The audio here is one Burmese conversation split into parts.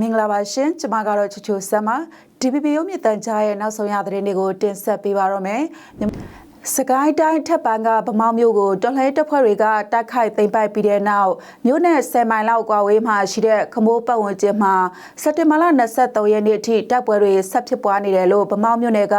မင်္ဂလာပါရှင်ကျမကတော့ချူချူဆမ်ပါ DPP ရုံးမြင့်တန်ကြားရဲ့နောက်ဆုံးရသတင်းတွေကိုတင်ဆက်ပေးပါတော့မယ်မြန်မာစကိုင်းတိုင်းထက်ပန်းကဗမောင်းမျိုးကိုတော်လှန်ရေးတပ်ဖွဲ့တွေကတိုက်ခိုက်သိမ်းပိုက်ပြီးတဲ့နောက်မြို့နယ်10မိုင်လောက်ကွာဝေးမှာရှိတဲ့ခမိုးပတ်ဝန်းကျင်မှာစက်တင်ဘာလ23ရက်နေ့အထိတိုက်ပွဲတွေဆက်ဖြစ်ပွားနေတယ်လို့ဗမောင်းမြို့နယ်က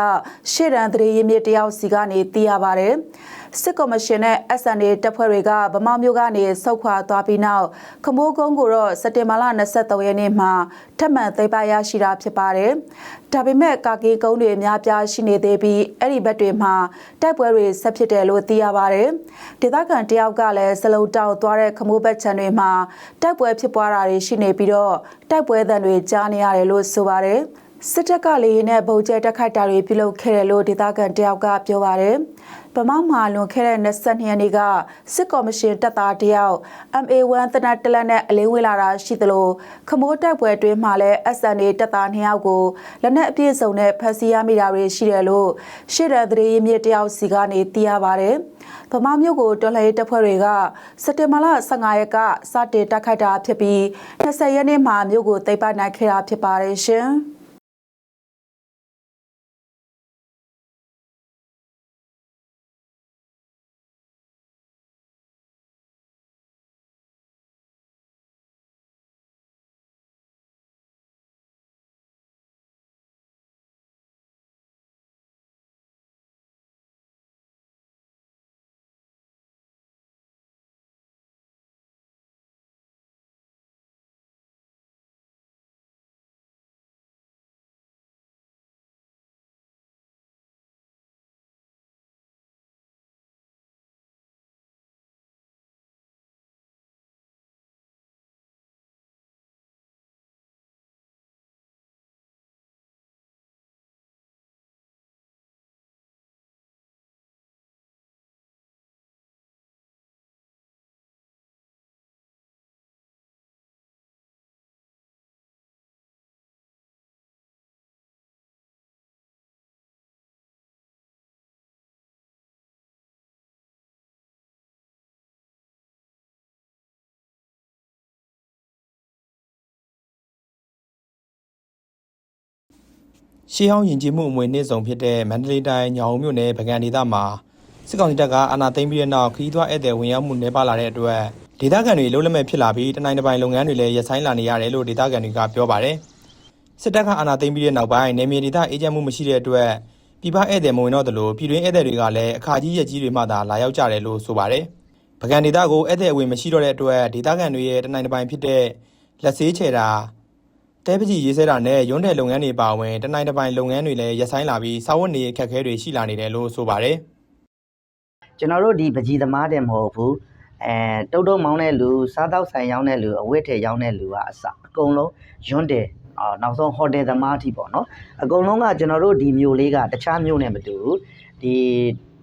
ရှေ့တန်းသတင်းရင်းမြစ်တယောက်စီကနေသိရပါဗျ။ စစ်ကော်မရှင်နဲ့ SNA တပ်ဖွဲ့တွေကဗမောင်းမြို့ကနေဆုတ်ခွာသွားပြီးနောက်ခမိုးကုန်းကိုတော့စက်တင်ဘာလ23ရက်နေ့မှာထပ်မံသိမ်းပိုက်ရရှိတာဖြစ်ပါတယ်။ဒါပေမဲ့ကာကီကုန်းတွေအများပြားရှိနေသေးပြီးအဲ့ဒီဘက်တွေမှာတိုက်ပွဲတွေဆက်ဖြစ်တယ်လို့သိရပါတယ်။ဒေသခံတယောက်ကလည်းစလုံးတောက်သွားတဲ့ခမိုးဘက်ခြံတွေမှာတိုက်ပွဲဖြစ်ပွားတာတွေရှိနေပြီးတော့တိုက်ပွဲသံတွေကြားနေရတယ်လို့ဆိုပါတယ်။စစ်တပ်ကလေနဲ့ဗုံကျဲတက်ခိုက်တာတွေပြုလုပ်ခဲ့တယ်လို့ဒေသခံတယောက်ကပြောပါတယ်။ ဗမောက်မှာလွန်ခဲ့တဲ့22ရက်နေ့ကစစ်ကော်မရှင်တပ်သားတယောက် MA1 တနတ်တလက်နဲ့အလင်းဝင်လာတာရှိသလိုခမိုးတိုက်ပွဲအတွင်းမှာလည်း SNA တပ်သား2ယောက်ကိုလက်နက်အပြည့်စုံနဲ့ဖမ်းဆီးရမိတာတွေရှိတယ်လို့ရှေ့တဲ့သတင်းရင်းမြစ်တယောက်စီကနေသိရပါတယ်။ဗမာမျိုးကိုတော်လှန်ရေးတပ်ဖွဲ့တွေကစက်တင်ဘာလ15ရက်ကစတင်တိုက်ခိုက်တာဖြစ်ပြီး20ရက်နေ့မှာမြို့ကိုသိမ်းပိုက်နိုင်ခဲ့တာဖြစ်ပါတယ်ရှင်။ ရှေးဟောင်းယဉ်ကျေးမှုအမွေနှစ်ဆောင်ဖြစ်တဲ့မန္တလေးတိုင်းညောင်ဦးမြို့နယ်ဗကန်ဒေသမှာစစ်ကောင်စီတပ်ကအာဏာသိမ်းပြီးတဲ့နောက်ခရီးသွားဧည့်သည်ဝင်ရောက်မှုနှဲပါလာတဲ့အတွက်ဒေသခံတွေလုံးလက်မဲ့ဖြစ်လာပြီးတနိုင်တစ်ပိုင်းလုပ်ငန်းတွေလည်းရပ်ဆိုင်းလာနေရတယ်လို့ဒေသခံတွေကပြောပါတယ်စစ်တပ်ကအာဏာသိမ်းပြီးတဲ့နောက်ပိုင်းနေမြေဒေသအေဂျင့်မှုမရှိတဲ့အတွက်ပြည်ပဧည့်သည်မဝင်တော့သလိုပြည်တွင်းဧည့်သည်တွေကလည်းအခါကြီးရက်ကြီးတွေမှသာလာရောက်ကြတယ်လို့ဆိုပါတယ်ဗကန်ဒေသကိုဧည့်သည်အဝင်မရှိတော့တဲ့အတွက်ဒေသခံတွေရဲ့တနိုင်တစ်ပိုင်းဖြစ်တဲ့လက်ဆေးချေတာ တဲပကြီးရေးဆဲတာနဲ့ရုံးတယ်လုပ်ငန်းတွေပါဝင်တနိုင်တစ်ပိုင်းလုပ်ငန်းတွေလည်းရပ်ဆိုင်းလာပြီးစာဝတ်နေအခက်အခဲတွေရှိလာနေတယ်လို့ဆိုပါတယ်ကျွန်တော်တို့ဒီပကြီးသမားတယ်မဟုတ်ဘူးအဲတုတ်တုံမောင်းတဲ့လူစားတောက်ဆိုင်ရောင်းတဲ့လူအဝတ်ထဲရောင်းတဲ့လူကအစအကုန်လုံးရွန်းတယ်အော်နောက်ဆုံးဟိုတယ်သမားအထိပေါ့နော်အကုန်လုံးကကျွန်တော်တို့ဒီမြို့လေးကတခြားမြို့နဲ့မတူဘူးဒီ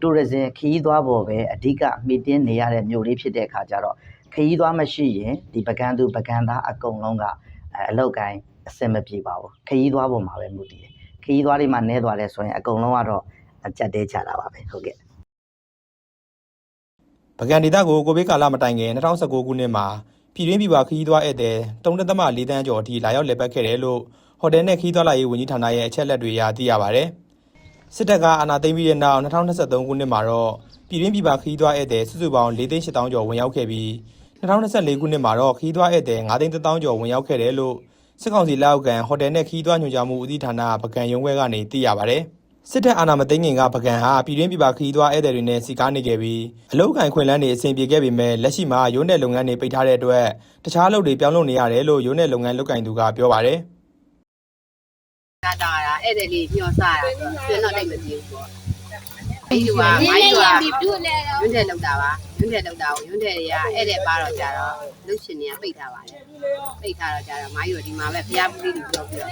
တူရဇင်ခရီးသွားပေါ်ပဲအဓိကမှီတင်းနေရတဲ့မြို့လေးဖြစ်တဲ့အခါကျတော့ခရီးသွားမရှိရင်ဒီပကံသူပကံသားအကုန်လုံးကအဲအလောက်ကိုင်း အဆင်မပြေပါဘူးခရီးသွားပေါ်မှာပဲမူတည်တယ်ခရီးသွားတွေမှာနဲသွားတယ်ဆိုရင်အကုန်လုံးကတော့အကြက်တဲချတာပါပဲဟုတ်ကဲ့။ပကံဒေသကိုကိုဗစ်ကာလမတိုင်ခင်2019ခုနှစ်မှာပြည်တွင်းပြည်ပခရီးသွားဧည့်သည်3.4တန်းကျော်အထိလာရောက်လည်ပတ်ခဲ့တယ်လို့ဟိုတယ်နဲ့ခရီးသွားလာရေးဝန်ကြီးဌာနရဲ့အချက်အလက်တွေအရသိရပါဗျ။စစ်တပ်ကအာဏာသိမ်းပြီးတဲ့နောက်2023ခုနှစ်မှာတော့ပြည်တွင်းပြည်ပခရီးသွားဧည့်သည်စုစုပေါင်း4သိန်း8တောင်းကျော်ဝင်ရောက်ခဲ့ပြီး2024ခုနှစ်မှာတော့ခရီးသွားဧည့်သည်9သိန်းတောင်းကျော်ဝင်ရောက်ခဲ့တယ်လို့ စစ်ကောင်စီလက်အောက်ခံဟိုတယ်နဲ့ခရီးသွားညွှန်ကြားမှုဦးစီးဌာနပကံရုံးခွဲကနေသိရပါဗျ။စစ်တပ်အာဏာမသိမ်းခင်ကပကံဟာပြည်တွင်းပြည်ပခရီးသွားဧည့်သည်တွေနဲ့စီကားနေခဲ့ပြီးအလုတ်ကန်ခွင်လန်းတွေအဆင်ပြေခဲ့ပေမဲ့လက်ရှိမှာရုံးနယ်လုပ်ငန်းတွေပိတ်ထားတဲ့အတွက်တခြားအလုပ်တွေပြောင်းလုပ်နေရတယ်လို့ရုံးနယ်လုပ်ငန်းလုပ်ကင်သူကပြောပါတယ်တာတာတာဧည့်သည်လေးညှောစားတာဆိုတော့တိတ်မကြည့်ဘူးပေါ့ဒီလူကမိုင်းကရွန်းတယ်လောက်တာပါ ရွန်းတယ်လောက်တာကိုရွန်းတယ်တွေကဧည့်သည်ပါတော့ကြတော့လုတ်ရှင်တွေကပိတ်ထားပါတယ်ပိတ်ထားတော့ကြတော့မိုင်းတို့ဒီမှာပဲဖျားပူးလေးတွေပြောပြီးတော့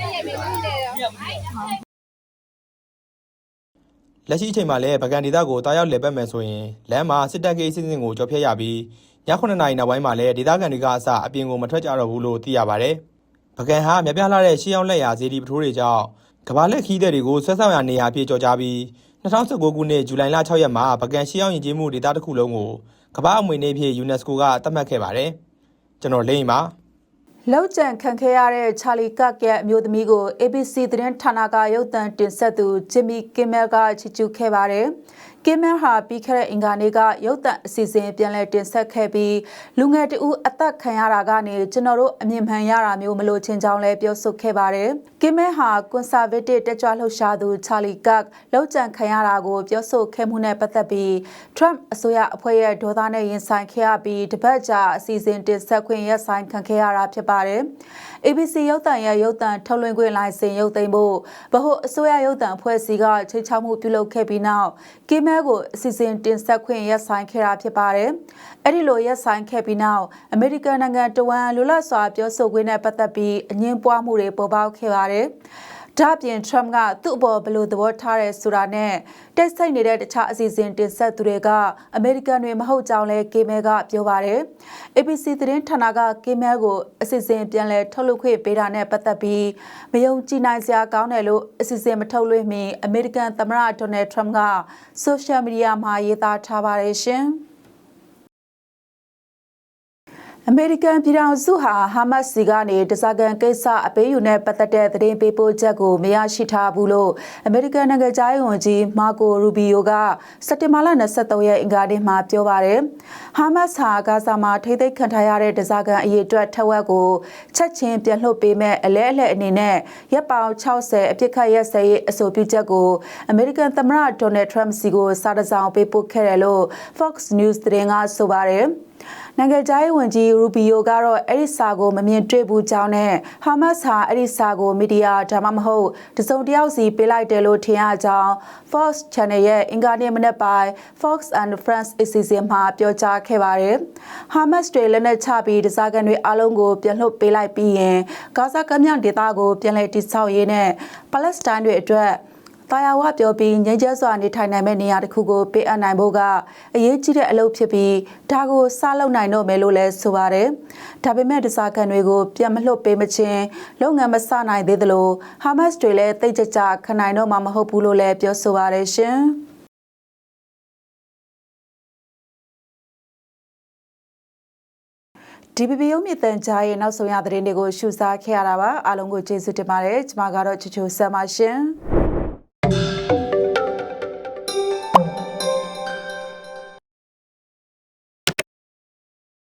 ။လက်ရှိအချိန်မှာလည်းပကံဒေသကိုတားရောက်လည်ပတ်မယ်ဆိုရင်လမ်းမှာစစ်တပ်ကိစ္စအစဉ်ကိုကြော်ဖြတ်ရပြီးည9နာရီနောက်ပိုင်းမှာလည်းဒေသခံတွေကအစအပြင်ကိုမထွက်ကြတော့ဘူးလို့သိရပါတယ်။ပကံဟာမြပြလာတဲ့ရှေးအောင်လက်ရာဇေဒီပထိုးတွေကြောင့်ကဘာလက်ခီးတဲ့တွေကိုဆွဲဆောင်ရနေရာအဖြစ်ကြော်ကြားပြီး2019ခုနှစ်ဇူလိုင်လ6ရက်မှာပကံရှေးအောင်ယဉ်ကျေးမှုဒေသတစ်ခုလုံးကို ကမ္ဘာအမွေအနှစ်အဖြစ် UNESCO ကသတ်မှတ်ခဲ့ပါတယ်။ကျွန်တော်လိမ့်ပါလောက်ကျန်ခံခဲ့ရတဲ့ချာလီကတ်ရဲ့အမျိုးသမီးကို ABC သတင်းဌာနကရုပ်သံတင်ဆက်သူဂျင်မီကင်မဲကချီကျူးခဲ့ပါတယ်။ ကင်မဲဟာပြီးခဲ့တဲ့အင်္ဂါနေ့ကရုပ်သံအစီအစဉ်ပြန်လည်တင်ဆက်ခဲ့ပြီးလူငယ်တဦးအသက်ခံရတာကနေကျွန်တော်တို့အမြင်မှန်ရတာမျိုးမလို့ချင်းကြောင်းလည်းပြောဆိုခဲ့ပါတယ်။ကင်မဲဟာကွန်ဆာဗေးတစ်တက်ကြွလှုပ်ရှားသူချာလီကတ်လောက်ကျန်ခံရတာကိုပြောဆိုခဲ့မှုနဲ့ပတ်သက်ပြီး Trump အစိုးရအဖွဲ့ရဲ့ဒေါသနဲ့ရင်ဆိုင်ခဲ့ရပြီးတပတ်ကြာအစီအစဉ်တင်ဆက်ခွင့်ရပ်ဆိုင်ခံခဲ့ရတာဖြစ်ပါတယ်။ ABC ရုပ်သံရဲ့ရုပ်သံထုတ်လွှင့်ခွင့်လိုင်စင်ရုပ်သိမ်းဖို့ဗဟိုအစိုးရရုပ်သံအဖွဲ့အစည်းကချိတ်ချမှုပြုလုပ်ခဲ့ပြီးနောက်ကင်မဲကိုအစီအစဉ်တင်ဆက်ခွင့်ရပ်ဆိုင်ခဲ့တာဖြစ်ပါတယ်။အဲ့ဒီလိုရပ်ဆိုင်ခဲ့ပြီးနောက်အမေရိကန်နိုင်ငံတဝန်လူလတ်စွာပြောဆိုခွင့်နဲ့ပတ်သက်ပြီးအငင်းပွားမှုတွေပေါ်ပေါက်ခဲ့ပါတယ်။ ဒါ့အပြင် Trump ကသူ့အပေါ်ဘယ်လိုသဘောထားရဲဆိုတာနဲ့တက်ဆိုင်နေတဲ့တခြားအစီအစဉ်တင်ဆက်သူတွေကအမေရိကန်တွေမဟုတ်ကြောင်းလဲကေမဲကပြောပါတယ်။ ABC သတင်းဌာနကကေမဲကိုအစီအစဉ်ပြန်လဲထုတ်လုပ်ခွင့်ပေးတာနဲ့ပတ်သက်ပြီးမယုံကြည်နိုင်စရာကောင်းတယ်လို့အစီအစဉ်မထုတ်လွှင့်မီအမေရိကန်သမ္မတဒေါ်နယ်ထရမ့်ကဆိုရှယ်မီဒီယာမှာရေးသားထားပါတယ်ရှင်။ အမေရိကန်ပြည်ထောင်စုဟာဟာမတ်စီကနေတစားကန်ကိစ္စအပေးယူနဲ့ပတ်သက်တဲ့သတင်းပေးပို့ချက်ကိုမရရှိထားဘူးလို့အမေရိကန်နိုင်ငံသားဝန်ကြီးမာကိုရူဘီယိုကစက်တင်ဘာလ23ရက်အင်္ဂါနေ့မှာပြောပါတယ်။ဟာမတ်ဟာဂါဇာမှာထိသိမ်းခံထားရတဲ့တစားကန်အရေးအတွက်ထက်ဝက်ကိုချက်ချင်းပြန်လွှတ်ပေးမဲ့အလဲအလှယ်အနေနဲ့ရပ်ပေါင်60အပြစ်ခတ်ရက်စဲရေးအဆိုပြုချက်ကိုအမေရိကန်သမ္မတဒေါ်နယ်ထရမ့်စီကိုစာတစောင်ပေးပို့ခဲ့တယ်လို့ Fox News သတင်းကဆိုပါတယ်။ နိုင်ငံခြားရေးဝန်ကြီးရူဘီယိုကတော့အဲ့ဒီစာကိုမမြင်တွေ့ဘူးကြောင်းနဲ့ဟာမတ်စ်ဟာအဲ့ဒီစာကိုမီဒီယာဒါမှမဟုတ်တစုံတစ်ယောက်စီပေးလိုက်တယ်လို့ထင်ရကြောင်း Fox Channel ရဲ့အင်္ဂါနေ့မနေ့ပိုင်း Fox and Friends အစီအစဉ်မှာပြောကြားခဲ့ပါတယ်။ဟာမတ်စ်တွေလက်နက်ချပြီးတစားကန်တွေအလုံးကိုပြန်လွှတ်ပေးလိုက်ပြီးရင်ဂါဇာကမ်းမြောင်ဒေသကိုပြန်လည်တည်ဆောက်ရေးနဲ့ပါလက်စတိုင်းတွေအတွက် တာယာဝပြောပြီးငြိမ်းချမ်းစွာနေထိုင်နိုင်မယ့်နေရာတစ်ခုကိုပေးအပ်နိုင်ဖို့ကအရေးကြီးတဲ့အလုပ်ဖြစ်ပြီးဒါကိုစလုပ်နိုင်တော့မယ်လို့လည်းဆိုပါတယ်။ဒါပေမဲ့တစားကန်တွေကိုပြန်မလွှတ်ပေးမချင်းလုပ်ငန်းမစနိုင်သေးသလိုဟာမတ်စ်တွေလည်းတိတ်ကြကြခနိုင်တော့မှာမဟုတ်ဘူးလို့လည်းပြောဆိုပါတယ်ရှင်။ DPP ရုံးမြင့်တန်ကြားရဲ့နောက်ဆုံးရသတင်းတွေကိုရှုစားခဲ့ရတာပါအားလုံးကိုကျေးဇူးတင်ပါတယ်ကျွန်မကတော့ချူချူဆမ်ပါရှင်